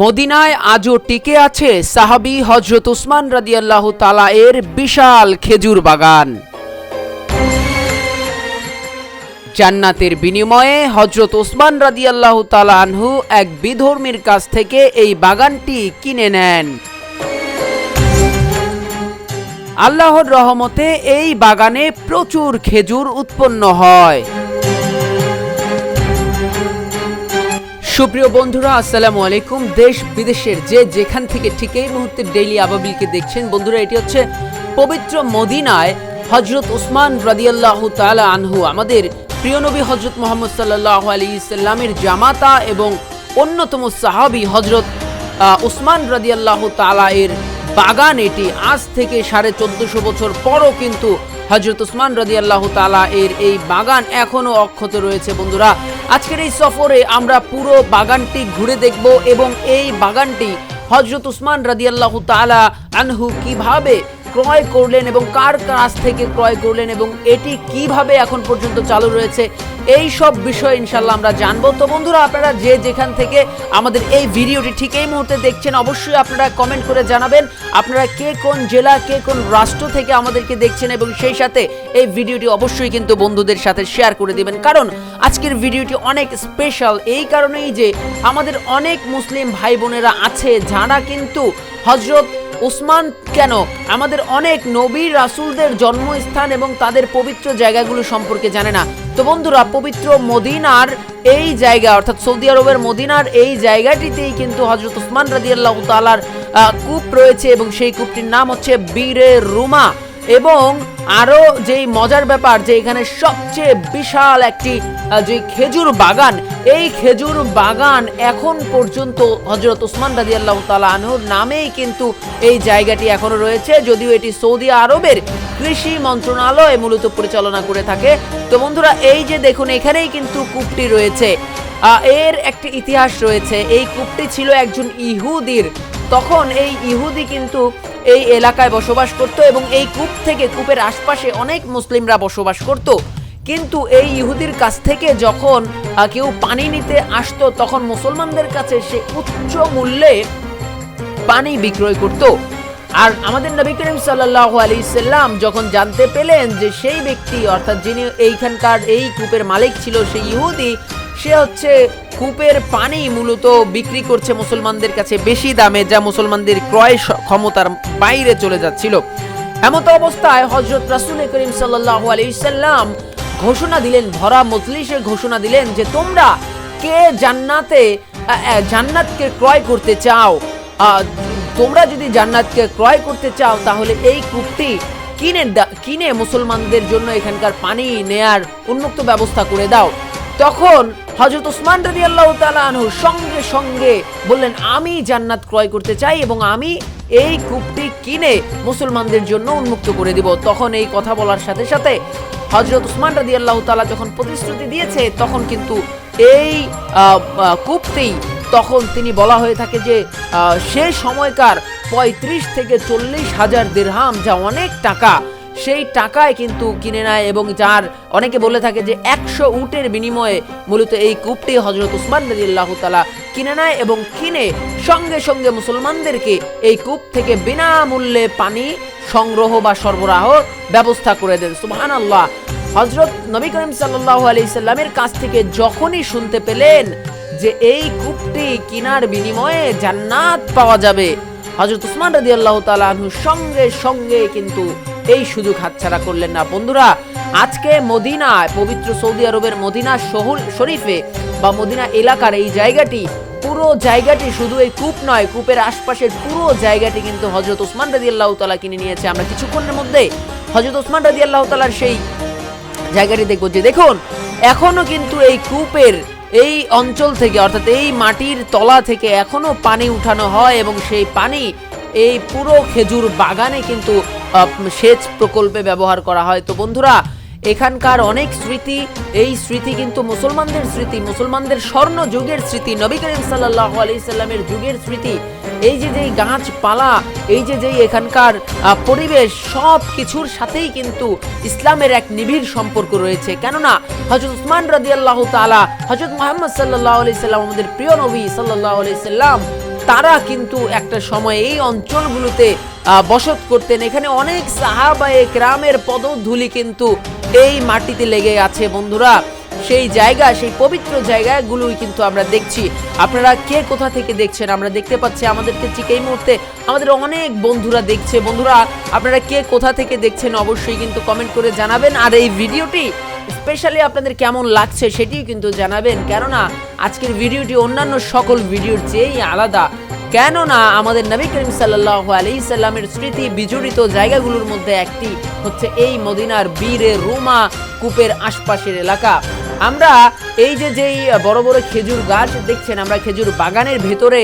মদিনায় আজও টিকে আছে সাহাবি হজরত উসমান রাদিয়াল্লাহু তালা এর বিশাল খেজুর বাগান। জান্নাতের বিনিময়ে হজরত ওসমান রাদিয়াল্লাহু তালা আনহু এক বিধর্মীর কাছ থেকে এই বাগানটি কিনে নেন। আল্লাহর রহমতে এই বাগানে প্রচুর খেজুর উৎপন্ন হয়। সুপ্রিয় বন্ধুরা, আসসালামু আলাইকুম। দেশ বিদেশের যে যেখান থেকে ঠিক এই মুহূর্তে ডেইলি আবাবিলকে দেখছেন, বন্ধুরা, এটি হচ্ছে পবিত্র মদিনায় হজরত উসমান রাদিয়াল্লাহু তাআলা আনহু, আমাদের প্রিয় নবী হজরত মোহাম্মদ সাল্লাহ আলী ইসলামের জামাতা এবং অন্যতম সাহাবী হজরত উসমান রাদিয়াল্লাহু তালা এর বাগান এটি। আজ থেকে সাড়ে চোদ্দশো বছর পরও কিন্তু হজরত উসমান রদি আল্লাহ তালা এর এই বাগান এখনও অক্ষত রয়েছে বন্ধুরা। আজকের এই সফরে আমরা পুরো বাগানটি ঘুরে দেখব এবং এই বাগানটি হজরত উসমান রাজি আল্লাহ তালা আনহু কীভাবে ক্রয় করলেন এবং কার কাছ থেকে ক্রয় করলেন এবং এটি কীভাবে এখন পর্যন্ত চালু রয়েছে, এই সব বিষয় ইনশাল্লাহ আমরা জানব। তো বন্ধুরা, আপনারা যে যেখান থেকে আমাদের এই ভিডিওটি ঠিক এই মুহূর্তে দেখছেন, অবশ্যই আপনারা কমেন্ট করে জানাবেন। আপনারা কে কোন জেলা, কে কোন রাষ্ট্র থেকে আমাদেরকে দেখছেন এবং সেই সাথে এই ভিডিওটি অবশ্যই কিন্তু বন্ধুদের সাথে শেয়ার করে দিবেন। কারণ আজকের ভিডিওটি অনেক স্পেশাল এই কারণেই যে আমাদের অনেক মুসলিম ভাই বোনেরা আছে, যারা কিন্তু হজরত উসমান কেন? আমাদের অনেক নবীর রাসুলদের জন্মস্থান এবং তাদের পবিত্র জায়গাগুলো সম্পর্কে জানে না। তো বন্ধুরা, পবিত্র মদিনার এই জায়গা, অর্থাৎ সৌদি আরবের মদিনার এই জায়গাটিতেই কিন্তু হজরত উসমান রাজিয়াল্লাহ তালার কূপ রয়েছে এবং সেই কূপটির নাম হচ্ছে বীরে রুমা। এবং আরও যেই মজার ব্যাপার যে এখানে সবচেয়ে বিশাল একটি যে খেজুর বাগান, এই খেজুর বাগান এখন পর্যন্ত হজরত উসমান রাজি আল্লাহ তালা আনহুর নামেই কিন্তু এই জায়গাটি এখনও রয়েছে। যদিও এটি সৌদি আরবের কৃষি মন্ত্রণালয় মূলত পরিচালনা করে থাকে। তো বন্ধুরা, এই যে দেখুন, এখানেই কিন্তু কূপটি রয়েছে। এর একটি ইতিহাস রয়েছে। এই কূপটি ছিল একজন ইহুদির তখন এই ইহুদি কিন্তু এই এলাকায় বসবাস করত এবং এই কূপ থেকে কূপের আশপাশে অনেক মুসলিমরা বসবাস করত। কিন্তু এই ইহুদির কাছ থেকে যখন কেউ পানি নিতে আসতো, তখন মুসলমানদের কাছে সে উচ্চ মূল্যে পানি বিক্রয় করত। আর আমাদের নবী করিম সাল্লাহ আলী সাল্লাম যখন জানতে পেলেন যে সেই ব্যক্তি, অর্থাৎ যিনি এইখানকার এই কূপের মালিক ছিল, সেই ইহুদি সে হচ্ছে কূপের পানি মূলত বিক্রি করছে মুসলমানদের কাছে বেশি দামে, যা মুসলমানদের ক্রয় ক্ষমতার বাইরে চলে যাচ্ছিল। এমত অবস্থায় হজরত রাসুল করিম সাল্লাহ আলী সাল্লাম ঘোষণা দিলেন, ভরা মজলিসে ঘোষণা দিলেন যে তোমরা কে জান্নাতে জান্নাতকে ক্রয় করতে চাও? তোমরা যদি জান্নাতকে ক্রয় করতে চাও, তাহলে এই কূপটি কিনে কিনে মুসলমানদের জন্য এখানকার পানি নেয়ার উন্মুক্ত ব্যবস্থা করে দাও। তখন হজরত উসমান রাজি আল্লাহ আনহু সঙ্গে সঙ্গে বললেন, আমি জান্নাত ক্রয় করতে চাই এবং আমি এই কূপটি কিনে মুসলমানদের জন্য উন্মুক্ত করে দিব। তখন এই কথা বলার সাথে সাথে হজরত উসমান রাজি আল্লাহ তালা যখন প্রতিশ্রুতি দিয়েছে, তখন কিন্তু এই কূপটি তখন তিনি বলা হয়ে থাকে যে সে সময়কার পঁয়ত্রিশ থেকে চল্লিশ হাজার দেড়হাম, যা অনেক টাকা সেই টাকায় কিন্তু কিনে নেয় এবং যার অনেকে বলে থাকে যে একশো উটের বিনিময়ে মূলত এই কূপটি হজরত উসমান রাজিয়াল্লাহ তালা কিনে নেয় এবং কিনে সঙ্গে সঙ্গে মুসলমানদেরকে এই কূপ থেকে বিনামূল্যে পানি সংগ্রহ বা সরবরাহ ব্যবস্থা করে দেন। সুবহান আল্লাহ হজরত নবী করিম সাল্লাহ আলি সাল্লামের কাছ থেকে যখনই শুনতে পেলেন যে এই কূপটি কিনার বিনিময়ে জান্নাত পাওয়া যাবে হজরত উসমান রাজি আল্লাহ তালু সঙ্গে সঙ্গে কিন্তু এই সুযোগ হাতছাড়া করলেন না। বন্ধুরা, আজকে মদিনায়, পবিত্র সৌদি আরবের মদিনা শহুল শরীফে বা মদিনা এলাকার এই জায়গাটি, পুরো জায়গাটি শুধু এই কূপ নয়, কূপের আশপাশের পুরো জায়গাটি কিন্তু হজরত উসমান রাজি আল্লাহ তালা কিনে নিয়েছে। আমরা কিছুক্ষণের মধ্যে হজরত উসমান রাজি আল্লাহ তালার সেই জায়গাটি দেখব যে দেখুন, এখনও কিন্তু এই কূপের এই অঞ্চল থেকে, অর্থাৎ এই মাটির তলা থেকে এখনও পানি উঠানো হয় এবং সেই পানি এই পুরো খেজুর বাগানে কিন্তু সেচ প্রকল্পে ব্যবহার করা হয়। তো বন্ধুরা, এখানকার অনেক স্মৃতি, এই স্মৃতি কিন্তু মুসলমানদের স্মৃতি, মুসলমানদের স্বর্ণ যুগের স্মৃতি, নবী করিম সাল্লাহ আলি সাল্লামের যুগের স্মৃতি, এই যে যেই গাছপালা, এই যে যেই এখানকার পরিবেশ, সব কিছুর সাথেই কিন্তু ইসলামের এক নিবিড় সম্পর্ক রয়েছে। কেননা হজরত উসমান রাজি আল্লাহ তালা হজরত মোহাম্মদ সাল্লাহ আলি সাল্লাম, আমাদের প্রিয় নবী সাল্লাহ আলি সাল্লাম, তারা কিন্তু একটা সময় এই অঞ্চলগুলোতে বসত করতেন। এখানে অনেক সাহাবায়ে গ্রামের পদধূলি কিন্তু এই মাটিতে লেগে আছে বন্ধুরা। সেই জায়গা, সেই পবিত্র জায়গাগুলোই কিন্তু আমরা দেখছি। আপনারা কে কোথা থেকে দেখছেন? আমরা দেখতে পাচ্ছি আমাদেরকে ঠিক এই মুহূর্তে আমাদের অনেক বন্ধুরা দেখছে। বন্ধুরা, আপনারা কে কোথা থেকে দেখছেন অবশ্যই কিন্তু কমেন্ট করে জানাবেন। আর এই ভিডিওটি স্পেশালি আপনাদের কেমন লাগছে সেটিও কিন্তু জানাবেন। কেননা, আজকের ভিডিওটি অন্যান্য সকল ভিডিওর চেয়েই আলাদা। কেননা আমাদের নবী করিম সাল্লাহ আলি সাল্লামের স্মৃতি বিজড়িত জায়গাগুলোর মধ্যে একটি হচ্ছে এই মদিনার বীরে রুমা কূপের আশপাশের এলাকা। আমরা এই যে যেই বড় বড় খেজুর গাছ দেখছেন, আমরা খেজুর বাগানের ভেতরে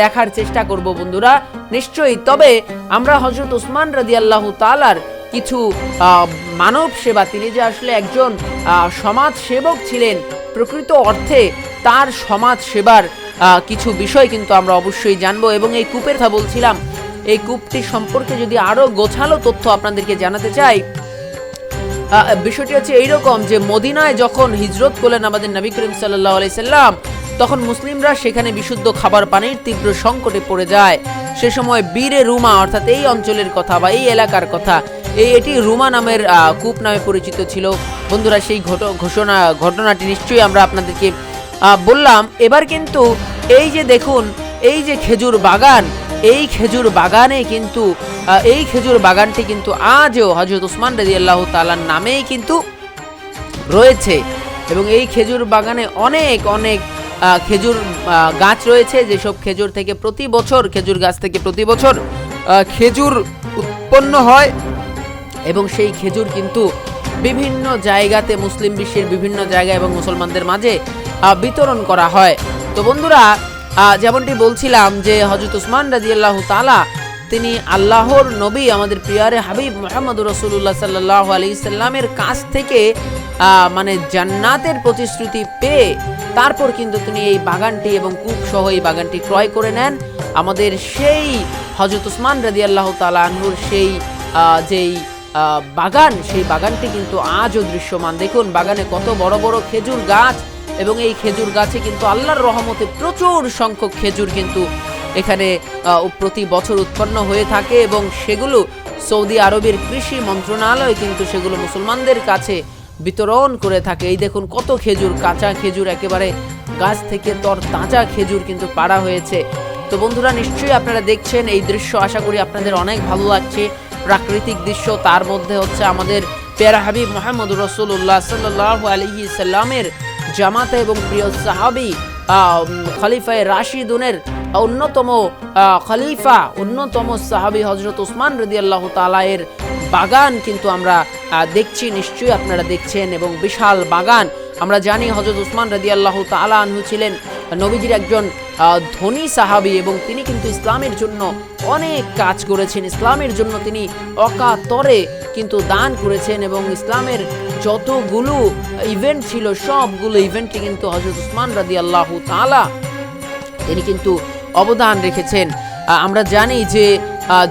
দেখার চেষ্টা করব বন্ধুরা। নিশ্চয়ই, তবে আমরা হজরত উসমান রাদি আল্লাহ তালার কিছু মানব সেবা, তিনি যে আসলে একজন সমাজ সেবক ছিলেন, প্রকৃত অর্থে তার সমাজ সেবার কিছু বিষয় কিন্তু আমরা অবশ্যই জানব এবং এই কূপের কথা বলছিলাম। এই কূপটি সম্পর্কে যদি আরও গোছালো তথ্য আপনাদেরকে জানাতে চাই বিষয়টি হচ্ছে এইরকম যে মদিনায় যখন হিজরত করলেন আমাদের নবী করিম সাল্লাহ সাল্লাম, তখন মুসলিমরা সেখানে বিশুদ্ধ খাবার পানির তীব্র সংকটে পড়ে যায়। সে সময় বীরে রুমা অর্থাৎ এই অঞ্চলের কথা বা এই এলাকার কথা, এই এটি রুমা নামের কূপ নামে পরিচিত ছিল। বন্ধুরা, সেই ঘট- ঘোষণা, ঘটনাটি নিশ্চয়ই আমরা আপনাদেরকে বললাম, এবার কিন্তু এই যে দেখুন, এই যে খেজুর বাগান, এই খেজুর বাগানে কিন্তু এই খেজুর বাগানটি কিন্তু আজও হজরত উসমান রাজি আল্লাহ তালার নামেই কিন্তু রয়েছে। এবং এই খেজুর বাগানে অনেক অনেক খেজুর গাছ রয়েছে, যেসব খেজুর থেকে প্রতি বছর, খেজুর গাছ থেকে প্রতি বছর খেজুর উৎপন্ন হয়। এবং সেই খেজুর কিন্তু বিভিন্ন জায়গাতে, মুসলিম বিশ্বের বিভিন্ন জায়গায় এবং মুসলমানদের মাঝে বিতরণ করা হয়। তো বন্ধুরা যেমনটি বলছিলাম যে হজরত উসমান রাজিয়াল্লাহ তালা তিনি আল্লাহর নবী, আমাদের প্রিয়ারে হাবিব মোহাম্মদ রসুল্লাহ সাল্লাহ আলি সাল্লামের কাছ থেকে মানে জান্নাতের প্রতিশ্রুতি পেয়ে, তারপর কিন্তু তিনি এই বাগানটি এবং কূপ সহ এই বাগানটি ক্রয় করে নেন। আমাদের সেই হজরত উসমান রাজি আল্লাহ তালাহুর সেই যেই বাগান, সেই বাগানটি কিন্তু আজও দৃশ্যমান। দেখুন, বাগানে কত বড় বড় খেজুর গাছ এবং এই খেজুর গাছে কিন্তু আল্লাহর রহমতে প্রচুর সংখ্যক খেজুর কিন্তু এখানে প্রতি বছর উৎপন্ন হয়ে থাকে এবং সেগুলো সৌদি আরবের কৃষি মন্ত্রণালয় কিন্তু সেগুলো মুসলমানদের কাছে বিতরণ করে থাকে। এই দেখুন কত খেজুর, কাঁচা খেজুর, একেবারে গাছ থেকে তর তাজা খেজুর কিন্তু পাড়া হয়েছে। তো বন্ধুরা, নিশ্চয়ই আপনারা দেখছেন এই দৃশ্য, আশা করি আপনাদের অনেক ভালো লাগছে। প্রাকৃতিক দৃশ্য, তার মধ্যে হচ্ছে আমাদের পেয়ারা হাবিব মোহাম্মদ রসুল্লাহ সাল্লাহ আলহি সাল্লামের জামাতা এবং প্রিয় সাহাবি খলিফায়ে রাশিদুনের অন্যতম খলিফা, অন্যতম সাহাবি হজরত উসমান রদি আল্লাহ তালায়ের বাগান কিন্তু আমরা দেখছি, নিশ্চয়ই আপনারা দেখছেন এবং বিশাল বাগান। আমরা জানি হজরত উসমান রদি আল্লাহ তালা ছিলেন নবীজির একজন ধনী সাহাবি এবং তিনি কিন্তু ইসলামের জন্য অনেক কাজ করেছেন। ইসলামের জন্য তিনি অকাতরে কিন্তু দান করেছেন এবং ইসলামের যতগুলো ইভেন্ট ছিল, সবগুলো ইভেন্টে কিন্তু হজরত উসমান রাদি আল্লাহ তালা তিনি কিন্তু অবদান রেখেছেন। আমরা জানি যে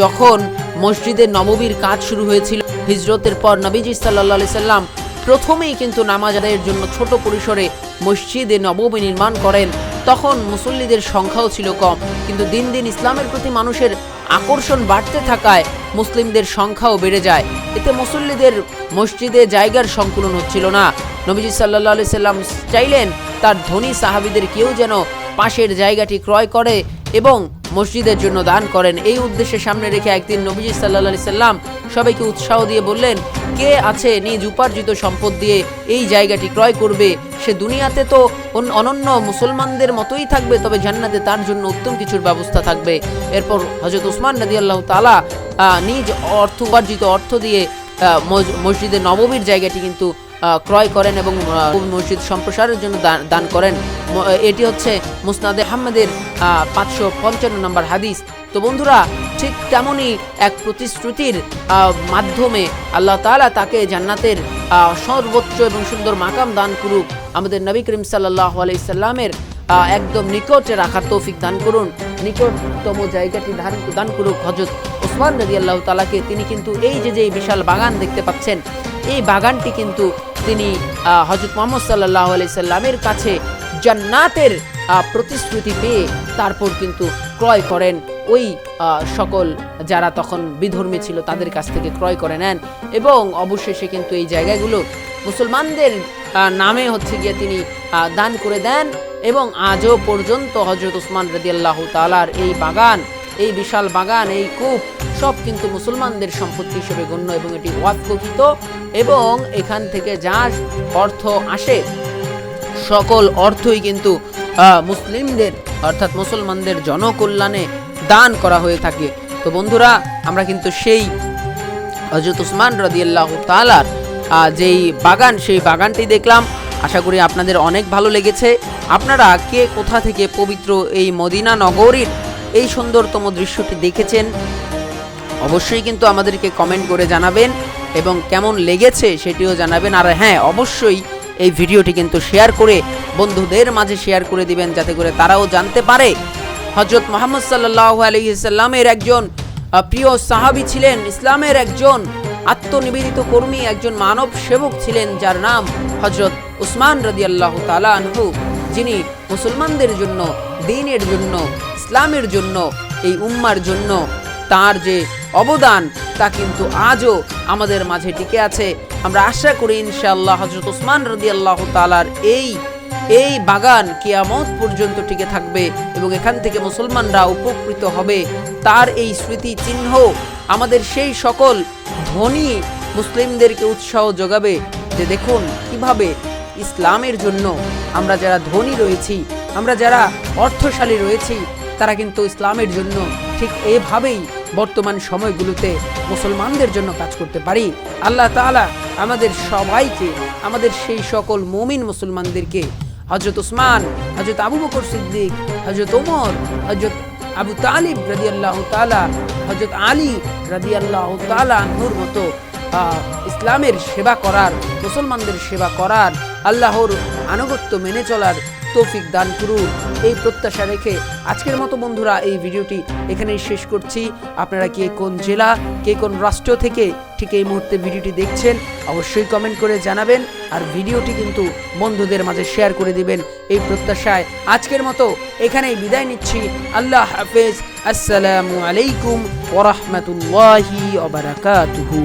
যখন মসজিদের নববীর কাজ শুরু হয়েছিল, হিজরতের পর নবীজি সাল্লা সাল্লাম প্রথমেই কিন্তু নামাজ আদায়ের জন্য ছোট পরিসরে মসজিদে নবমী নির্মাণ করেন। তখন মুসল্লিদের সংখ্যাও ছিল কম। কিন্তু দিন দিন ইসলামের প্রতি মানুষের আকর্ষণ বাড়তে থাকায় মুসলিমদের সংখ্যাও বেড়ে যায়। এতে মুসল্লিদের মসজিদে জায়গার সংকুলন হচ্ছিল না। নবীজি সাল্লাহ আলি সাল্লাম চাইলেন তার ধনী সাহাবিদের কেউ যেন পাশের জায়গাটি ক্রয় করে এবং মসজিদের জন্য দান করেন। এই উদ্দেশ্যে সামনে রেখে একদিন নবীজি সাল্লাহ আলি সাল্লাম সবাইকে উৎসাহ দিয়ে বললেন কে আছে নিজ উপার্জিত সম্পদ দিয়ে এই জায়গাটি ক্রয় করবে? সে দুনিয়াতে তো অন- অনন্য মুসলমানদের মতোই থাকবে তবে জান্নাতে তার জন্য উত্তম কিছুর ব্যবস্থা থাকবে। এরপর হজরত উসমান নদী আল্লাহ তালা নিজ অর্থ উপার্জিত অর্থ দিয়ে আহ, মস- মসজিদে নববীর জায়গাটি কিন্তু ক্রয় করেন এবং মসজিদ সম্প্রসারের জন্য দান- করেন। এটি হচ্ছে মুসনাদে আহমেদের পাঁচশো পঞ্চান্ন নম্বর হাদিস। তো বন্ধুরা, ঠিক তেমনই এক প্রতিশ্রুতির মাধ্যমে আল্লাহ তাআলা তাকে জান্নাতের সর্বোচ্চ এবং সুন্দর মাকাম দান করুক। আমাদের নবী করিম সাল্লাহ আলাইসাল্লামের একদম নিকটে রাখার তৌফিক দান করুন। নিকটতম জায়গাটি দান দান করুক হজরত ওসমান রাজি আল্লাহ তালাকে তিনি কিন্তু এই যে যে বিশাল বাগান দেখতে পাচ্ছেন, এই বাগানটি কিন্তু তিনি হজরত মোহাম্মদ সাল্লাহ আলাইসাল্লামের কাছে জান্নাতের প্রতিশ্রুতি পেয়ে তারপর কিন্তু ক্রয় করেন। ওই সকল যারা তখন বিধর্মী ছিল তাদের কাছ থেকে ক্রয় করে নেন এবং অবশেষে কিন্তু এই জায়গাগুলো মুসলমানদের নামে হচ্ছে গিয়ে তিনি দান করে দেন এবং আজও পর্যন্ত হজরত উসমান রদিয়াল্লাহ তালার এই বাগান এই বিশাল বাগান, এই কূপ, সব কিন্তু মুসলমানদের সম্পত্তি হিসেবে গণ্য এবং এটি ওয়াকফিত এবং এখান থেকে যা অর্থ আসে, সকল অর্থই কিন্তু মুসলিমদের অর্থাৎ মুসলমানদের জনকল্যাণে দান করা হয়ে থাকে। তো বন্ধুরা, আমরা কিন্তু সেই হজরত উসমান রদিয়াল্লাহ তালার যেই বাগান, সেই বাগানটি দেখলাম। আশা করি আপনাদের অনেক ভালো লেগেছে। আপনারা কে কোথা থেকে পবিত্র এই মদিনা নগরীর এই সুন্দরতম দৃশ্যটি দেখেছেন, অবশ্যই কিন্তু আমাদেরকে কমেন্ট করে জানাবেন এবং কেমন লেগেছে সেটিও জানাবেন। আর হ্যাঁ অবশ্যই এই ভিডিওটি কিন্তু শেয়ার করে বন্ধুদের মাঝে শেয়ার করে দিবেন যাতে করে তারাও জানতে পারে। হজরত মোহাম্মদ সাল্লাহ আলহিসাল্লামের একজন প্রিয় সাহাবী ছিলেন, ইসলামের একজন আত্মনিবেদিত কর্মী, একজন মানব সেবক ছিলেন, যার নাম হজরত উসমান রদিয়াল্লাহ তালা আনহু। যিনি মুসলমানদের জন্য দিনের জন্য, ইসলামের জন্য, এই উম্মার জন্য তার যে অবদান, তা কিন্তু আজও আমাদের মাঝে টিকে আছে। আমরা আশা করি ইনশাআল্লাহ হজরত ওসমান রদি আল্লাহ তালার এই এই বাগান কিয়ামত পর্যন্ত টিকে থাকবে এবং এখান থেকে মুসলমানরা উপকৃত হবে। তার এই স্মৃতি চিহ্ন আমাদের সেই সকল ধনী মুসলিমদেরকে উৎসাহ যোগাবে যে দেখুন কীভাবে ইসলামের জন্য আমরা যারা ধনী রয়েছি আমরা যারা অর্থশালী রয়েছি, তারা কিন্তু ইসলামের জন্য ঠিক এভাবেই বর্তমান সময়গুলোতে মুসলমানদের জন্য কাজ করতে পারি। আল্লাহ তাআলা আমাদের সবাইকে, আমাদের সেই সকল মুমিন মুসলমানদেরকে হজরত উসমান হজরত আবু বকর সিদ্দিক হজরত ওমর হজরত আবু তালিব রাদি আল্লাহ তালা হজরত আলী রাদি আল্লাহ তালা নূর মতো ইসলামের সেবা করার, মুসলমানদের সেবা করার, আল্লাহর আনুগত্য মেনে চলার তৌফিক দান করুন। এই প্রত্যাশা রেখে আজকের মতো বন্ধুরা এই ভিডিওটি এখানেই শেষ করছি। আপনারা কে কোন জেলা, কে কোন রাষ্ট্র থেকে ঠিক এই মুহূর্তে ভিডিওটি দেখছেন, অবশ্যই কমেন্ট করে জানাবেন আর ভিডিওটি কিন্তু বন্ধুদের মাঝে শেয়ার করে দিবেন এই প্রত্যাশায়। আজকের মতো এখানেই বিদায় নিচ্ছি। আল্লাহ হাফেজ। আসসালামু আলাইকুম ওরহমতুল্লাহি ওবারাকাতুহু